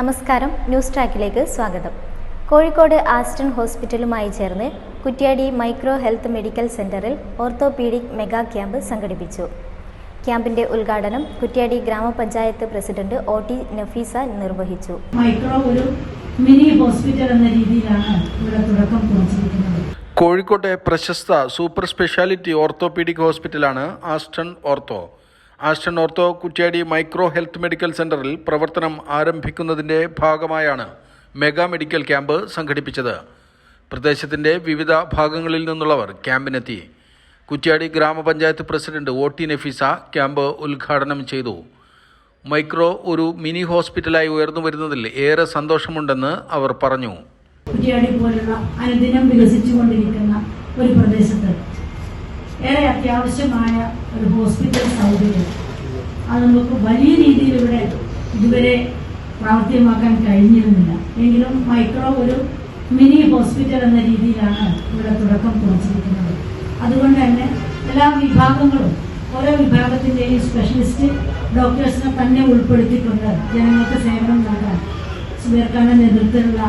നമസ്കാരം ന്യൂസ് ട്രാക്കിലേക്ക് സ്വാഗതം. കോഴിക്കോട് ആസ്റ്റൺ ഹോസ്പിറ്റലുമായി ചേർന്ന് കുറ്റ്യാടി മൈക്രോ ഹെൽത്ത് മെഡിക്കൽ സെന്ററിൽ ഓർത്തോപീഡിക് മെഗാ ക്യാമ്പ് സംഘടിപ്പിച്ചു. ക്യാമ്പിന്റെ ഉദ്ഘാടനം കുറ്റ്യാടി ഗ്രാമപഞ്ചായത്ത് പ്രസിഡന്റ് ഒ ടി നഫീസ നിർവഹിച്ചു. മൈക്രോ ഒരു മിനി ഹോസ്പിറ്റൽ എന്ന രീതിയിലാണ് ഇവിടെ തുടക്കം കുറിച്ചിരിക്കുന്നത്. കോഴിക്കോട്ടെ പ്രശസ്ത സൂപ്പർ സ്പെഷ്യാലിറ്റി ഓർത്തോപീഡിക് ഹോസ്പിറ്റലാണ് Aster ortho. Aster ortho Kuttiady micro health medical സെന്ററിൽ പ്രവർത്തനം ആരംഭിക്കുന്നതിന്റെ ഭാഗമായാണ് മെഗാ മെഡിക്കൽ ക്യാമ്പ് സംഘടിപ്പിച്ചത്. പ്രദേശത്തിന്റെ വിവിധ ഭാഗങ്ങളിൽ നിന്നുള്ളവർ ക്യാമ്പിനെത്തി. കുറ്റ്യാടി ഗ്രാമപഞ്ചായത്ത് president O T Nafeesa camp ഉദ്ഘാടനം ചെയ്തു. മൈക്രോ ഒരു മിനി ഹോസ്പിറ്റലായി ഉയർന്നു വരുന്നതിൽ ഏറെ സന്തോഷമുണ്ടെന്ന് അവർ പറഞ്ഞു. കുറ്റിയാടി പോലുള്ള അനുദിനം വികസിച്ചുകൊണ്ടിരിക്കുന്ന ഒരു പ്രദേശത്ത് ഏറെ അത്യാവശ്യമായ ഒരു ഹോസ്പിറ്റൽ സൗകര്യം. അത് നമുക്ക് വലിയ രീതിയിൽ ഇവിടെ ഇതുവരെ പ്രാവർത്തികമാക്കാൻ കഴിഞ്ഞിരുന്നില്ല. എങ്കിലും മൈക്രോ ഒരു മിനി ഹോസ്പിറ്റൽ എന്ന രീതിയിലാണ് ഇവിടെ തുടക്കം കുറിച്ചിരിക്കുന്നത്. അതുകൊണ്ട് തന്നെ എല്ലാ വിഭാഗങ്ങളും ഓരോ വിഭാഗത്തിന്റെയും സ്പെഷ്യലിസ്റ്റ് ഡോക്ടേഴ്സിനെ തന്നെ ഉൾപ്പെടുത്തിക്കൊണ്ട് ജനങ്ങൾക്ക് സേവനം നൽകാൻ സുബേർഖാന്റെ നേതൃത്വത്തിലുള്ള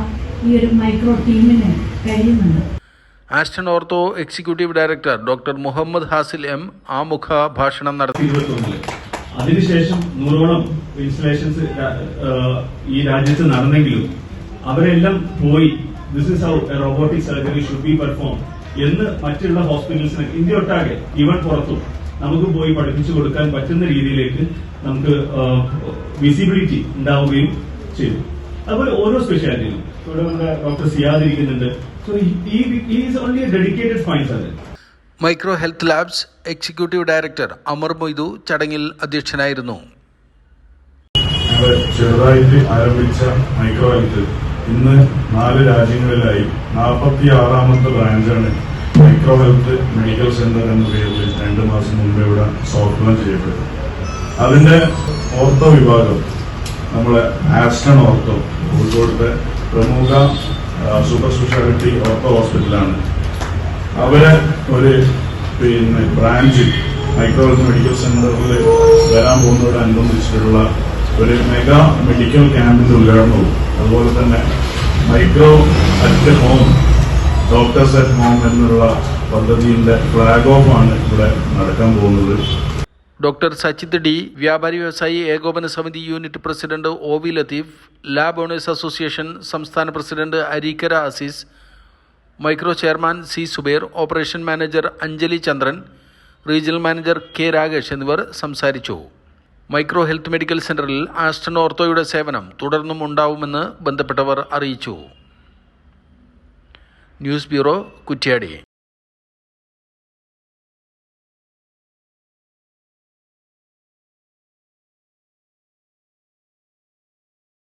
ഈ ഒരു മൈക്രോ ടീമിന് കഴിയുന്നുണ്ട്. Aster ortho executive director doctor Muhammad Hasil M ആമുഖ ഭാഷണം നടത്തി. അതിനുശേഷം നൂറോളം ഇൻസ്റ്റലേഷൻസ് ഈ രാജ്യത്ത് നടന്നെങ്കിലും അവരെല്ലാം പോയി this is how robotic surgery should be perform എന്ന് മറ്റുള്ള ഹോസ്പിറ്റൽസിന് ഇന്ത്യ ഒട്ടാകെ ഇവൻ പുറത്തും നമുക്ക് പോയി പഠിപ്പിച്ചു കൊടുക്കാൻ പറ്റുന്ന രീതിയിലേക്ക് നമുക്ക് വിസിബിലിറ്റി ഉണ്ടാവുകയും ചെയ്തു. അതുപോലെ ഓരോ സ്പെഷ്യാലിറ്റിയിലും ഇവിടെ നമ്മുടെ ഡോക്ടർ സിയാദ് ഇരിക്കുന്നുണ്ട്. Micro health labs executive director Amar Moidu ചടങ്ങിൽ അധ്യക്ഷനായിരുന്നു. ചെറുതായിട്ട് ആരംഭിച്ച മൈക്രോ ഹെൽത്ത് ഇന്ന് നാല് രാജ്യങ്ങളിലായി നാൽപ്പത്തി ആറാമത്തെ ബ്രാഞ്ചാണ് മൈക്രോ ഹെൽത്ത് മെഡിക്കൽ സെന്റർ എന്ന പേരിൽ രണ്ട് മാസം മുമ്പ് ഇവിടെ സോഫ്റ്റ് ലോഞ്ച് ചെയ്യപ്പെട്ടത്. അതിന്റെ ഓർത്തോ വിഭാഗം നമ്മളെ ആസ്റ്റൺ ഓർത്തോ കോഴിക്കോടത്തെ പ്രമുഖ സൂപ്പർ സ്പെഷ്യാലിറ്റി ഓർത്തോ ഹോസ്പിറ്റലാണ് അവരെ ഒരു പിന്നെ ബ്രാഞ്ച് മൈക്രോളജി മെഡിക്കൽ സെന്ററിൽ വരാൻ പോകുന്നതോടനുബന്ധിച്ചിട്ടുള്ള ഒരു മെഗാ മെഡിക്കൽ ക്യാമ്പിന്റെ ഉദ്ഘാടനവും അതുപോലെ തന്നെ micro at home doctors at home എന്നുള്ള പദ്ധതിയുടെ ഫ്ലാഗ് ഓഫ് ആണ് ഇവിടെ നടക്കാൻ പോകുന്നത്. ഡോക്ടർ സച്ചിത് ഡി വ്യാപാരി വ്യവസായി ഏകോപന സമിതി unit president O V Latheef lab owners association സംസ്ഥാന president Areekara Azeez micro chairman C Subair operation manager Anjali Chandran regional manager K Rakesh എന്നിവർ സംസാരിച്ചു. മൈക്രോ ഹെൽത്ത് മെഡിക്കൽ സെന്ററിൽ ആസ്റ്റൺ ഓർത്തോയുടെ സേവനം തുടർന്നും ഉണ്ടാവുമെന്ന് ബന്ധപ്പെട്ടവർ അറിയിച്ചു. News bureau Kuttiady.